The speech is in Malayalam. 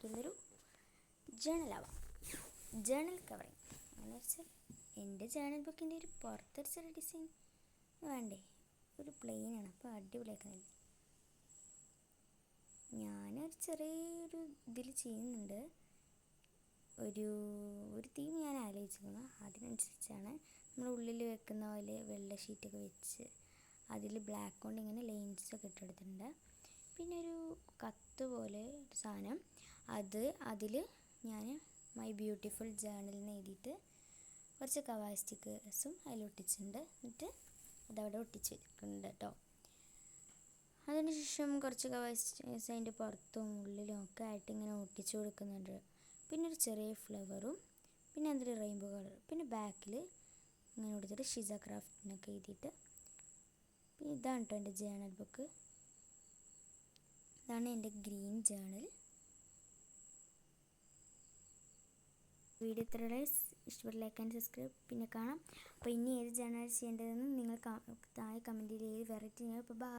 ബാക്കിയുള്ളൊരു ജേണലാവാം ജേണൽ കവറിങ് എന്ന് വെച്ചാൽ എന്റെ ജേണൽ ബുക്കിന്റെ ഒരു പുറത്തൊരു ഡിസൈൻ വേണ്ടേ? ഒരു പ്ലെയിനാണ് അപ്പോൾ അടിപൊളിയാക്കുന്നത് ഞാനൊരു ചെറിയൊരു ഇതിൽ ചെയ്യുന്നുണ്ട്. ഒരു ഒരു തീം ഞാൻ ആലോചിക്കുന്നു അതിനനുസരിച്ചാണ് നമ്മൾ ഉള്ളിൽ വെക്കുന്ന പോലെ വെള്ള ഷീറ്റൊക്കെ വെച്ച് അതിൽ ബ്ലാക്ക് കൊണ്ട് ഇങ്ങനെ ലൈൻസൊക്കെ ഇട്ടെടുത്തിട്ടുണ്ട് പിന്നെ ഒരു കത്ത് പോലെ ഒരു സാധനം. അത് അതിൽ ഞാൻ മൈ ബ്യൂട്ടിഫുൾ നിന്ന് എഴുതിയിട്ട് കുറച്ച് കവാ സ്റ്റിക്കേഴ്സും അതിൽ ഒട്ടിച്ചിട്ടുണ്ട്. എന്നിട്ട് അതവിടെ ഒട്ടിച്ചിട്ടുണ്ട് കേട്ടോ അതിനുശേഷം കുറച്ച് കവാ സ്റ്റിക്കേഴ്സ് അതിന്റെ പുറത്തും ഉള്ളിലും ഒക്കെ ആയിട്ട് ഇങ്ങനെ ഒട്ടിച്ചു കൊടുക്കുന്നുണ്ട്. പിന്നെ ഒരു ചെറിയ ഫ്ലവറും പിന്നെ അതിൽ റെയിൻബോ കളർ പിന്നെ ബാക്കിൽ ഇങ്ങനെ കൊടുത്തിട്ട് ഷിസ ക്രാഫ്റ്റിനൊക്കെ എഴുതിയിട്ട്. പിന്നെ ഇതാണ് കേട്ടോ എന്റെ ജേണൽ ബുക്ക് ഇതാണ് എന്റെ ഗ്രീൻ ജേണൽ. വീഡിയോ ഇത്ര ഇഷ്ടപ്പെട്ട ലൈക്ക് ആൻഡ് സബ്സ്ക്രൈബ്. പിന്നെ കാണാം. അപ്പോൾ ഇനി ഏത് ജേണൽ ചെയ്യേണ്ടതെന്ന് നിങ്ങൾ താഴെ കമന്റിൽ ഏത് വെറൈറ്റി ഞാൻ ഇപ്പോൾ